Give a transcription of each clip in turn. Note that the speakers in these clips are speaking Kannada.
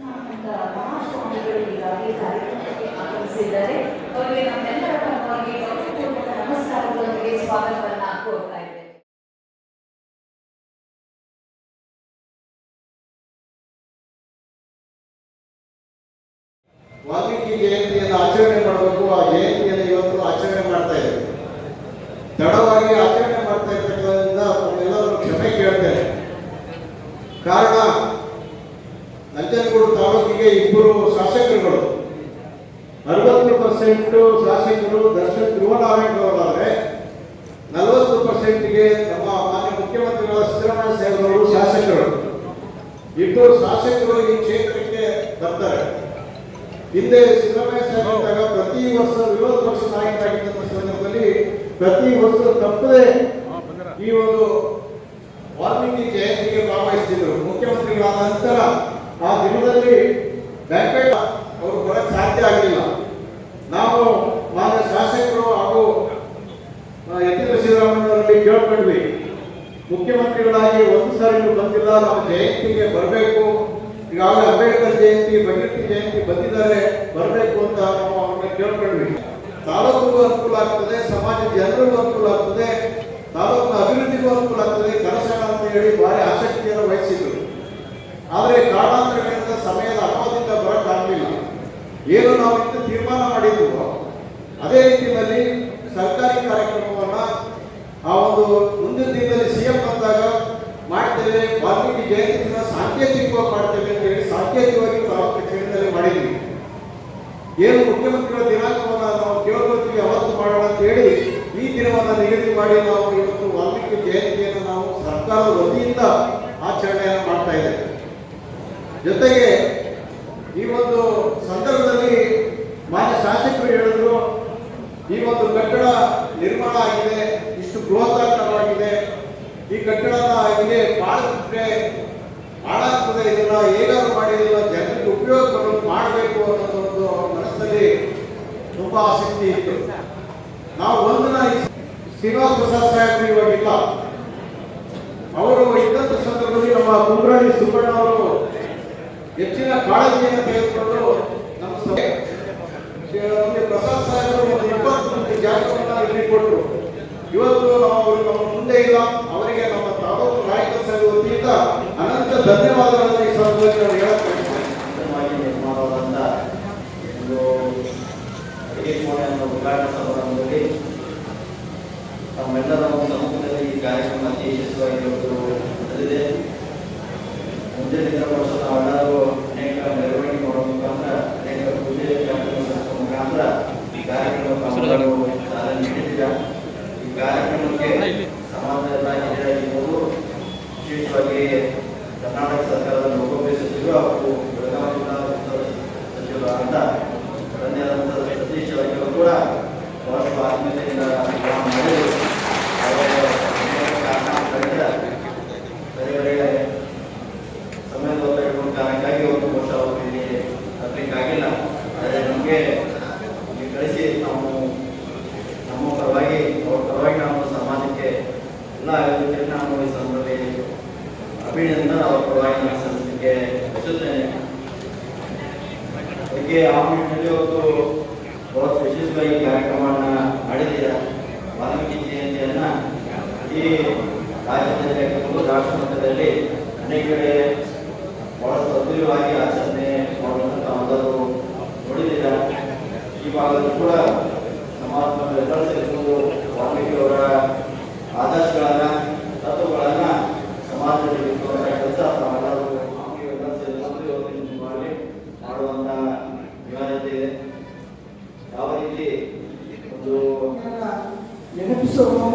ಮಹಾಸ್ವಾಮಿಗಳು ಈಗಾಗಲೇ ಕಾರ್ಯಕ್ರಮಕ್ಕೆ ಆಗಮಿಸಿದ್ದಾರೆ ಅವರಿಗೆ ನಮ್ಮೆಲ್ಲರ ಪರವಾಗಿ ನಮಸ್ಕಾರಗಳೊಂದಿಗೆ ಸ್ವಾಗತವನ್ನ ಕೋರ್ತಾ ಇದ್ದೇವೆ ವಾಲ್ಮೀಕಿ ಜಯಂತಿಯನ್ನು ಆಚರಣೆ ಮಾಡಬೇಕು ಆ ಜಯಂತಿಯನ್ನು ಇವತ್ತು ಆಚರಣೆ ಮಾಡ್ತಾ ಇದ್ದೇವೆ ತಡವಾಗಿ ಆಚರಣೆ ಮಾಡ್ತಾ ಇರ್ತಕ್ಕಂಥ ತಮ್ಮೆಲ್ಲರೂ ಕ್ಷಮೆ ಕೇಳ್ತೇನೆ ಕಾರಣ ನಂಜನಗೂಡು ತಾಲೂಕಿಗೆ ಇಬ್ಬರು ಶಾಸಕರುಗಳು ಅರವತ್ತು ಪರ್ಸೆಂಟ್ ಶಾಸಕರು ದರ್ಶನ್ ಧ್ರುವನಾರಾಯಣರವರಾದರೆ ನಲವತ್ತು ಪರ್ಸೆಂಟ್ಗೆ ನಮ್ಮ ಮಾನ್ಯ ಮುಖ್ಯಮಂತ್ರಿಗಳ ಸಿದ್ದರಾಮಯ್ಯ ಸಾಹೇಬರವರು ಶಾಸಕರು. ಇಬ್ಬರು ಶಾಸಕರು ಈ ಕ್ಷೇತ್ರಕ್ಕೆ ಬರ್ತಾರೆ. ಹಿಂದೆ ಸಿದ್ದರಾಮಯ್ಯ ಸಾಹೇಬ್ ಇದ್ದಾಗ ಪ್ರತಿ ವರ್ಷ ವಿರೋಧ ಪಕ್ಷ ನಾಯಕರಾಗಿದ್ದಂಥ ಸಂದರ್ಭದಲ್ಲಿ ಪ್ರತಿ ವರ್ಷ ತಪ್ಪದೆ ಈ ಒಂದು ವಾಲ್ಮೀಕಿ ಜಯಂತಿಗೆ ಭಾಗವಹಿಸ್ತಿದ್ರು ಮುಖ್ಯಮಂತ್ರಿಗಳಾದ ನಂತರ ಆ ದಿನದಲ್ಲಿ ಬ್ಯಾಂಕೆಟ್ ಅವರು ಬರಕ್ಕೆ ಸಾಧ್ಯ ಆಗಲಿಲ್ಲ ನಾವು ಮಾನ್ಯ ಶಾಸಕರು ಹಾಗೂ ಯತೀಂದ್ರ ಸಿದ್ದರಾಮಯ್ಯವರಲ್ಲಿ ಕೇಳ್ಕೊಂಡ್ವಿ ಮುಖ್ಯಮಂತ್ರಿಗಳಾಗಿ ಒಂದು ಸಾರಿ ಬಂದಿಲ್ಲ. ನಾವು ಜಯಂತಿಗೆ ಬರಬೇಕು. ಈಗಾಗಲೇ ಅಂಬೇಡ್ಕರ್ ಜಯಂತಿ, ಭಗೀರಥಿ ಜಯಂತಿ ಬಂದಿದ್ದಾರೆ. ಬರಬೇಕು ಅಂತ ನಾವು ಅವ್ರನ್ನ ಕೇಳ್ಕೊಂಡ್ವಿ. ತಾಲೂಕಿಗೂ ಅನುಕೂಲ ಆಗ್ತದೆ, ಸಮಾಜ ಜನರಿಗೂ ಅನುಕೂಲ ಆಗ್ತದೆ, ತಾಲೂಕಿನ ಅಭಿವೃದ್ಧಿಗೂ ಅನುಕೂಲ ಆಗ್ತದೆ. ಕನಸಣ ಅಂತ ಹೇಳಿ ಭಾರಿ ಆಸಕ್ತಿಯನ್ನು ವಹಿಸಿದ್ರು. ಆದರೆ ಕಾರಣಾಂತರಗಳಿಂದ ಸಮಯದ ಅಭಾವದಿಂದ ಬರೋಕ್ಕಾಗಲಿಲ್ಲ ಏನು ನಾವು ತೀರ್ಮಾನ ಮಾಡಿದ್ವು, ಅದೇ ರೀತಿಯಲ್ಲಿ ಸರ್ಕಾರಿ ಕಾರ್ಯಕ್ರಮವನ್ನು ಆ ಒಂದು ವಾಲ್ಮೀಕಿ ಜಯಂತಿ ದಿನ ಸಾಂಕೇತಿಕವಾಗಿ ಮಾಡ್ತೇವೆ ಅಂತ ಹೇಳಿ ಸಾಂಕೇತಿಕವಾಗಿ ತಾಲೂಕು ಕ್ಷೇತ್ರದಲ್ಲಿ ಮಾಡಿದ್ವಿ. ಏನು ಮುಖ್ಯಮಂತ್ರಿಗಳ ದಿನಾಂಕವನ್ನ ನಾವು ಕೇಳ್ಕೊಳ್ತೀವಿ ಅವತ್ತು ಮಾಡೋಣ ಅಂತ ಹೇಳಿ ಈ ದಿನವನ್ನು ನಿಗದಿ ಮಾಡಿ ನಾವು ಇವತ್ತು ವಾಲ್ಮೀಕಿ ಜಯಂತಿಯನ್ನು ನಾವು ಸರ್ಕಾರದ ವತಿಯಿಂದ ಆಚರಣೆಯನ್ನು ಮಾಡ್ತಾ ಇದ್ದೇವೆ. ಜೊತೆಗೆ ಈ ಒಂದು ಸಂದರ್ಭದಲ್ಲಿ ಮಾನ್ಯ ಶಾಸಕರು ಹೇಳಿದ್ರು, ಈ ಒಂದು ಕಟ್ಟಡ ನಿರ್ಮಾಣ ಆಗಿದೆ, ಇಷ್ಟು ಬೃಹತ್ತಾಕಾರವಾಗಿದೆ ಈ ಕಟ್ಟಡನ ಹೀಗೆ ಮಾಡಿದ್ರೆ ಹಾಳಾಗ್ತದೆ ಇದನ್ನ ಹೇಗಾದ್ರು ಮಾಡಿ ಇದನ್ನ ಜನರಿಗೆ ಉಪಯೋಗ ಮಾಡಬೇಕು ಅನ್ನೋದು ಒಂದು ಮನಸ್ಸಲ್ಲಿ ತುಂಬಾ ಆಸಕ್ತಿ ಇತ್ತು. ನಾವು ಒಂದಿನ ಶ್ರೀನಿವಾಸ ಪ್ರಸಾದ್ ಸಾಹೇಬ್ ಇವಾಗಿಲ್ಲ ಅವರು ಇದ್ದಂಥ ಸಂದರ್ಭದಲ್ಲಿ ನಮ್ಮ ಕುಂಬ್ರಾಣಿ ಸುಬ್ಬಣ್ಣ ಅವರು ಹೆಚ್ಚಿನ ಕಾಳಜಿಯನ್ನು ತೆಗೆದುಕೊಂಡು ನಮ್ಮ ಸಭೆ. ಪ್ರಸಾದ್ ಸಾಹೇಬರು ಒಂದು ಇಪ್ಪತ್ತು ಜಾಗವನ್ನು ಇಲ್ಲಿ ಕೊಟ್ಟರು. ಇವತ್ತು ನಾವು ನಮ್ಮ ಮುಂದೆ ಇಲ್ಲ ಅವರಿಗೆ ನಮ್ಮ ತಾಲೂಕು ನಾಯಕ ಸಂಘ ವತಿಯಿಂದ ಅನಂತ ಧನ್ಯವಾದಗಳನ್ನು ಈ ಸಂದರ್ಭದಲ್ಲಿ ಬಗ್ಗೆ ಕರ್ನಾಟಕ ಸರ್ಕಾರದ ಮುಖ್ಯಮಂತ್ರಿ ಸಚಿವರು ಹಾಗೂ ಬೆಳಗಾವಿನ ಸಚಿವರು ಅಂತ ತನ್ನೇದಂಥ ಸತೀಶ್ ಅವರು ಕೂಡ ಬಹಳಷ್ಟು ಆತ್ಮೀಯತೆಯಿಂದ ಮಾಡಿ ಬೇರೆ ಸಮಯದ ಒತ್ತಡ ಆದರೆ ನಮಗೆ ಕಳಿಸಿ ನಾವು ನಮ್ಮ ಪರವಾಗಿ, ಅವ್ರ ಪರವಾಗಿ ನಾವು ಸಮಾಜಕ್ಕೆ ಎಲ್ಲ ಒಪ್ಪಿಗೆಯನ್ನು ಅವರ ಪರವಾಗಿ ಸಂಸ್ಥೆಗೆ ಬಯಸುತ್ತೇನೆ ಅದಕ್ಕೆ ಆ ನಿಟ್ಟಿನಲ್ಲಿ ಅವತ್ತು ಬಹಳ ಯಶಸ್ವಿಯಾಗಿ ಕಾರ್ಯಕ್ರಮವನ್ನು ಮಾಡಿದ್ದೀರಾ? ವಾಲ್ಮೀಕಿ ಜಯಂತಿಯನ್ನು ಈ ರಾಜ್ಯದಲ್ಲಿ ಆಗಿರ್ಬೋದು ರಾಷ್ಟ್ರ ಮಟ್ಟದಲ್ಲಿ ಅನೇಕ ಕಡೆ ಬಹಳ ಸದೃಢವಾಗಿ ಆಚರಣೆ ಮಾಡುವಂಥ ಒಂದನ್ನು ನೋಡಿದ್ದೀರ? ಈ ಭಾಗದಲ್ಲಿ ಕೂಡ ಸಮಾಜ ಸೇರಿಕೊಂಡು ವಾಲ್ಮೀಕಿ ಅವರ ಆದರ್ಶಗಳನ್ನ, ತತ್ವಗಳನ್ನ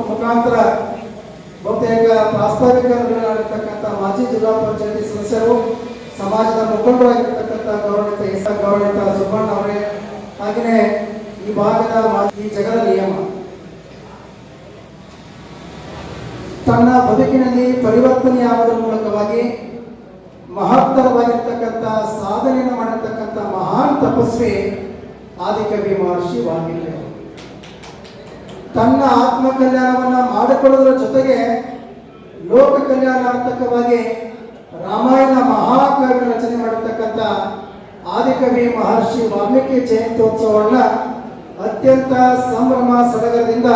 ಮುಖಾಂತರ. ಬಹುತೇಕ ಪ್ರಾಸ್ತಾವಿಕರಾಗಿರ್ತಕ್ಕಂಥ ಮಾಜಿ ಜಿಲ್ಲಾ ಪಂಚಾಯತಿ ಸದಸ್ಯರು, ಸಮಾಜದ ಮುಖಂಡರಾಗಿರ್ತಕ್ಕಂಥ ಗೌರವಿತ ಎಸ್ ಗೌರವಿತ ಸುಬ್ಬಣ್ಣ ಅವರೇ, ಹಾಗೆಯೇ ಈ ಭಾಗದ ಈ ಜಗದ ನಿಯಮ ತನ್ನ ಬದುಕಿನಲ್ಲಿ ಪರಿವರ್ತನೆಯಾಗುವುದರ ಮೂಲಕವಾಗಿ ಮಹತ್ತರವಾಗಿರ್ತಕ್ಕಂಥ ಸಾಧನೆಯನ್ನು ಮಾಡಿರ್ತಕ್ಕಂಥ ಮಹಾನ್ ತಪಸ್ವಿ ಆದಿಕವಿ ಮಹರ್ಷಿ ವಾಲ್ಮೀಕಿ. ತನ್ನ ಆತ್ಮ ಕಲ್ಯಾಣವನ್ನ ಮಾಡಿಕೊಳ್ಳುವುದರ ಜೊತೆಗೆ ಲೋಕ ಕಲ್ಯಾಣಾರ್ಥಕವಾಗಿ ರಾಮಾಯಣ ಮಹಾಕಾವ್ಯ ರಚನೆ ಮಾಡಿರ್ತಕ್ಕಂಥ ಆದಿಕವಿ ಮಹರ್ಷಿ ವಾಲ್ಮೀಕಿ ಜಯಂತ್ಯೋತ್ಸವವನ್ನ ಅತ್ಯಂತ ಸಂಭ್ರಮ ಸಡಗರದಿಂದ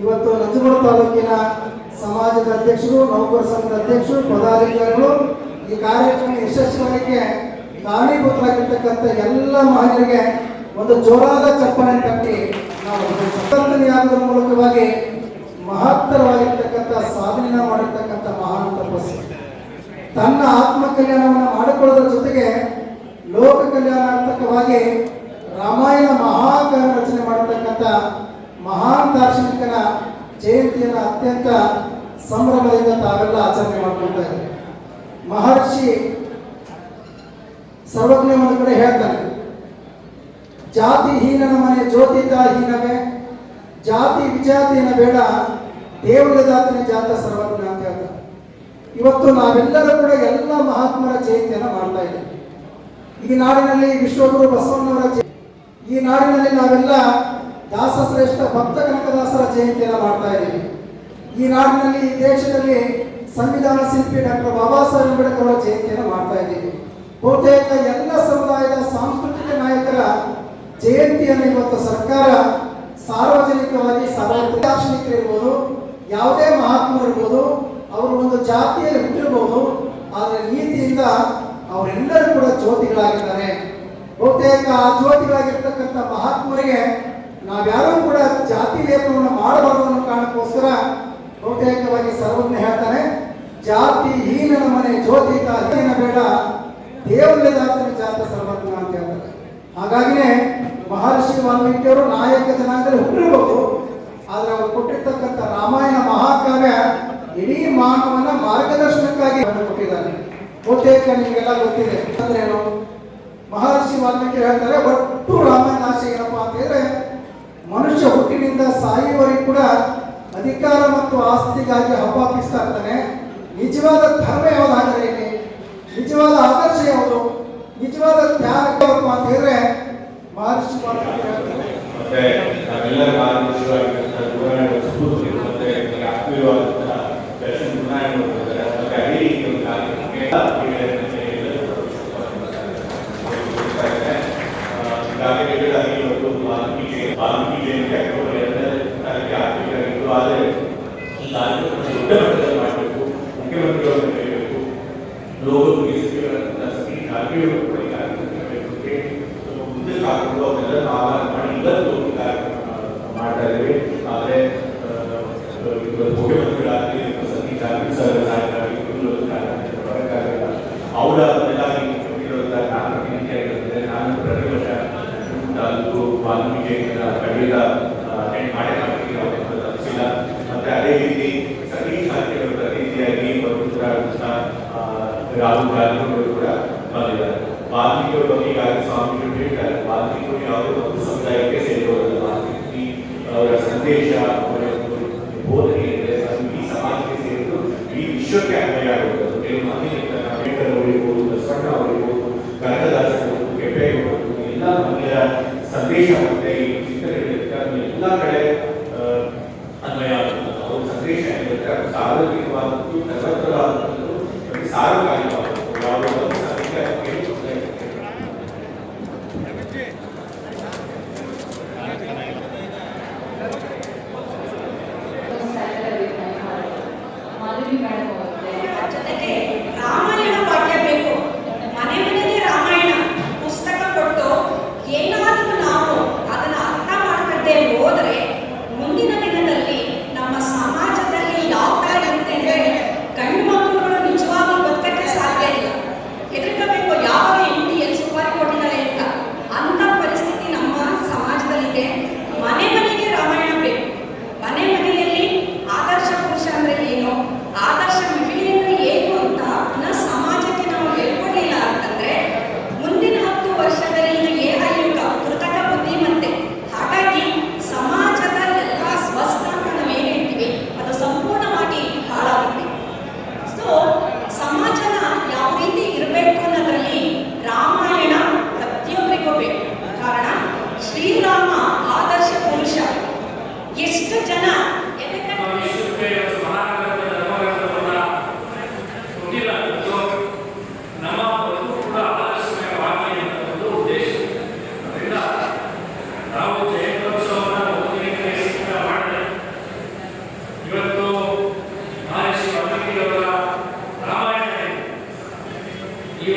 ಇವತ್ತು ನಂಜನಗೂಡು ತಾಲೂಕಿನ ಸಮಾಜದ ಅಧ್ಯಕ್ಷರು, ನೌಕರ ಸಂಘದ ಅಧ್ಯಕ್ಷರು, ಪದಾಧಿಕಾರಿಗಳು ಈ ಕಾರ್ಯಕ್ರಮ ಯಶಸ್ವಿಯಾಗಲಿಕ್ಕೆ ಕಾರಣೀಭೂತರಾಗಿರ್ತಕ್ಕಂಥ ಎಲ್ಲ ಮಹಿಳೆಯರಿಗೆ ಒಂದು ಜೋರಾದ ಚಪ್ಪಣೆ ತಟ್ಟಿ ನಾವು ಸ್ವತಂತ್ರ ಮೂಲಕವಾಗಿ ಮಹತ್ತರವಾಗಿರ್ತಕ್ಕಂಥ ಸಾಧನೆ ಮಾಡಿರ್ತಕ್ಕಂಥ ಮಹಾನ್ ತಪಸ್ಸು. ತನ್ನ ಆತ್ಮ ಕಲ್ಯಾಣವನ್ನು ಮಾಡಿಕೊಳ್ಳೋದ್ರ ಜೊತೆಗೆ ಲೋಕ ಕಲ್ಯಾಣಾರ್ಥಕವಾಗಿ ರಾಮಾಯಣ ಮಹಾಕಾವ್ಯ ರಚನೆ ಮಾಡಿರ್ತಕ್ಕಂಥ ಮಹಾನ್ ದಾರ್ಶನಿಕನ ಜಯಂತಿಯನ್ನು ಅತ್ಯಂತ ಸಂಭ್ರಮದಿಂದ ತಾವೆಲ್ಲ ಆಚರಣೆ ಮಾಡ್ಕೊಳ್ತಾ ಮಹರ್ಷಿ ಸರ್ವಜ್ಞ ಒಂದು ಕಡೆ ಹೇಳ್ತಾನೆ ಜಾತಿ ಹೀನನ ಮನೆ ಜ್ಯೋತಿತ ಹೀನವೇ ಜಾತಿ ವಿಜಾತಿಯನ್ನ ಬೇಡ, ದೇವರ ಜಾತಿನ ಜಾತ ಸರ್ವಜ್ಞ ಅಂತ ಹೇಳ್ತಾರೆ ಇವತ್ತು ನಾವೆಲ್ಲರೂ ಕೂಡ ಎಲ್ಲ ಮಹಾತ್ಮರ ಜಯಂತಿಯನ್ನು ಮಾಡ್ತಾ ಇದ್ದೇವೆ. ಈ ನಾಡಿನಲ್ಲಿ ವಿಶ್ವಗುರು ಬಸವಣ್ಣವರ ಈ ನಾಡಿನಲ್ಲಿ ನಾವೆಲ್ಲ ದಾಸಶ್ರೇಷ್ಠ ಭಕ್ತ ಕನಕದಾಸರ ಜಯಂತಿಯನ್ನು ಮಾಡ್ತಾ ಇದ್ದೀವಿ. ಈ ನಾಡಿನಲ್ಲಿ, ಈ ದೇಶದಲ್ಲಿ ಸಂವಿಧಾನ ಶಿಲ್ಪಿ ಡಾಕ್ಟರ್ ಬಾಬಾ ಸಾಹೇಬ್ ಅಂಬೇಡ್ಕರ್ ಅವರ ಜಯಂತಿಯನ್ನು ಮಾಡ್ತಾ ಇದ್ದೀವಿ. ಬಹುತೇಕ ಎಲ್ಲ ಸಮುದಾಯದ ಸಾಂಸ್ಕೃತಿಕ ನಾಯಕರ ಜಯಂತಿಯನ್ನು ಇವತ್ತು ಸರ್ಕಾರ ಸಾರ್ವಜನಿಕವಾಗಿ ಸಾರ್ವಜನಿಕರಿರ್ಬೋದು ಯಾವುದೇ ಮಹಾತ್ಮರು ಇರ್ಬೋದು, ಅವರು ಒಂದು ಜಾತಿಯಲ್ಲಿ ಹುಟ್ಟಿರ್ಬೋದು, ಆದರೆ ನೀತಿಯಿಂದ ಅವರೆಲ್ಲರೂ ಕೂಡ ಜ್ಯೋತಿಗಳಾಗಿದ್ದಾರೆ. ಬಹುತೇಕ ಆ ಜ್ಯೋತಿಗಳಾಗಿರ್ತಕ್ಕಂಥ ಮಹಾತ್ಮರಿಗೆ ನಾವ್ಯಾರೂ ಕೂಡ ಜಾತಿ ಲೇಪವನ್ನು ಮಾಡಬಾರದು ಅನ್ನೋ ಕಾರಣಕ್ಕೋಸ್ಕರ ಬಹುತೇಕವಾಗಿ ಸರ್ವಜ್ಞ ಹೇಳ್ತಾನೆ, ಜಾತಿ ಹೀನನ ಮನೆ ಜ್ಯೋತಿ ಹೀನ ಬೇಡ ದೇವರೇ ಜಾತನ ಜಾತ ಸರ್ವಜ್ಞ ಅಂತ ಹೇಳ್ತಾರೆ. ಹಾಗಾಗಿನೇ ಮಹರ್ಷಿ ವಾಲ್ಮೀಕಿಯವರು ನಾಯಕ ಜನಾಂಗದಲ್ಲಿ ಹುಟ್ಟಿರಬಹುದು ಆದ್ರೆ ಅವರು ಕೊಟ್ಟಿರ್ತಕ್ಕಂಥ ರಾಮಾಯಣ ಮಹಾಕಾವ್ಯ ಇಡೀ ಮಾನವನ ಮಾರ್ಗದರ್ಶನಕ್ಕಾಗಿ ಕೊಟ್ಟಿದ್ದಾರೆ ಬಹುತೇಕ ನಿಮಗೆಲ್ಲ ಗೊತ್ತಿದೆ. ಅಂದ್ರೆ ಮಹರ್ಷಿ ವಾಲ್ಮೀಕಿ ಹೇಳ್ತಾರೆ, ಒಟ್ಟು ರಾಮಾಯಣ ಆಶೆ ಏನಪ್ಪಾ ಅಂತ ಹೇಳಿದ್ರೆ ಮನುಷ್ಯ ಹುಟ್ಟಿನಿಂದ ಸಾಯುವವರೆಗೂ ಕೂಡ ಅಧಿಕಾರ ಮತ್ತು ಆಸ್ತಿಗಾಗಿ ಹಬ್ಬಾಪಿಸ್ತಾ ಇರ್ತಾನೆ. ನಿಜವಾದ ಧರ್ಮ ಯಾವುದಾದರೆ ನಿಜವಾದ ಆದರ್ಶ ಯಾವುದು? ನಿಜವಾದ ತ್ಯಾಗ ಯಾವಪ್ಪ ಅಂತ ಹೇಳಿದ್ರೆ ಮಹರ್ಷಿ ವಾಲ್ಮೀಕಿ ಹೇಳ್ತಾರೆ ಮತ್ತೆ ನಾವೆಲ್ಲರ ಮಾರ್ಗದರ್ಶಕರಾಗಿರ್ತಕ್ಕಂಥ ಗುರುಗಳ ಸ್ಫೂರ್ತಿ ಮತ್ತೆ ನಮಗೆ ಆತ್ಮೀಯವಾದಂತಹ ದರ್ಶನ ಗುರುನಾಯಕ ಕೊಡ್ತಾರೆ ಮತ್ತೆ ಅದೇ ರೀತಿ ಒಂದು ಕಾರ್ಯಕ್ರಮಕ್ಕೆ ಮಹಿಳೆಯರನ್ನ ಎಲ್ಲರೂ ಕೊಡ್ತಾರೆ. ಆ, ಈಗಾಗಲೇ ಹೇಳಿದಾಗೆ ಇವತ್ತು ವಾಲ್ಮೀಕಿ ಜಯಂತಿ- ವಾಲ್ಮೀಕಿ ಜಯಂತಿ ಅಕ್ಟೋಬರ್ ಎರಡನೇ ತಾರೀಕಿಗೆ ಆಗಬೇಕಾಗಿತ್ತು ಆದರೆ ಈ ಕಾರ್ಯಕ್ರಮ ದೊಡ್ಡ ಮಟ್ಟದಲ್ಲಿ ಮಾಡಬೇಕು ಮುಖ್ಯಮಂತ್ರಿಗಳನ್ನು ಕರೆಯಬೇಕು ಲೋಕರಿಗೆ ಸಚಿವರನ್ನ ಸಭೆ ಕಾರ್ಮಿಕರು ಕೂಡ ಈ ಕಾರ್ಯಕ್ರಮಕ್ಕೆ ಕರೆಯಬೇಕು. ಸೊ ಮುಂದೆ ಹಾಕೊಂಡು ಅವನ್ನೆಲ್ಲ ಆಹ್ವಾನ ಮಾಡಿ ಇವತ್ತು ಒಂದು ಕಾರ್ಯಕ್ರಮ ಮಾಡ್ತಾ ಇದ್ದೇವೆ ಆದರೆ ಆ, ಇವತ್ತು ಮುಖ್ಯಮಂತ್ರಿಗಳಾಗಲಿ ಸತೀಶ್ ಜಾಗೃತಿ ಸರ್ ನಾಯಕರಾಗಲಿ ಇವರು ಕಾರ್ಯಕ್ರಮಕ್ಕೆ ಬರೋಕ್ಕಾಗಲ್ಲ ಅವರ ಎಲ್ಲ ಇರುವಂತಹ ನಾನು ವಿನಂತಿಯಾಗಿರುತ್ತದೆ ನಾನು ಪ್ರತಿ ವರ್ಷ ತಾಲೂಕು ವಾಲ್ಮೀಕಿ ಖಂಡಿತ ಅಟೆಂಡ್ ಮಾಡೇ ಮಾಡ್ತೀನಿ ಅವತ್ತು ತಪ್ಪಿಸಿಲ್ಲ ಮತ್ತೆ ಅದೇ ರೀತಿ ಸತೀಶ್ ಜಾರಕಿಹೊಳಿ ಪ್ರತಿನಿಧಿಯಾಗಿ ಪವಿತ್ರ ರಾಹುಲ್ ಗಾಂಧಿಯವರು ಸಂದೇಶ ಮತ್ತೆ ಈ ಚಿತ್ರರಂಗಕ್ಕೆ ಎಲ್ಲ ಕಡೆ ಅನ್ವಯ ಆಗುತ್ತದೆ ಅವರ ಸಂದೇಶ ಏನಿರುತ್ತೆ ಅದು ಸಾರ್ವಜನಿಕವಾದದ್ದು ಸರ್ವತ್ರವಾದಂಥದ್ದು ಸಾರ್ವಕಾಲಿಕವಾದದ್ದು ಯಾವ ಸಂಖ್ಯೆ ಮಾಧುರಿ ಮೇಡಮ್ ಈ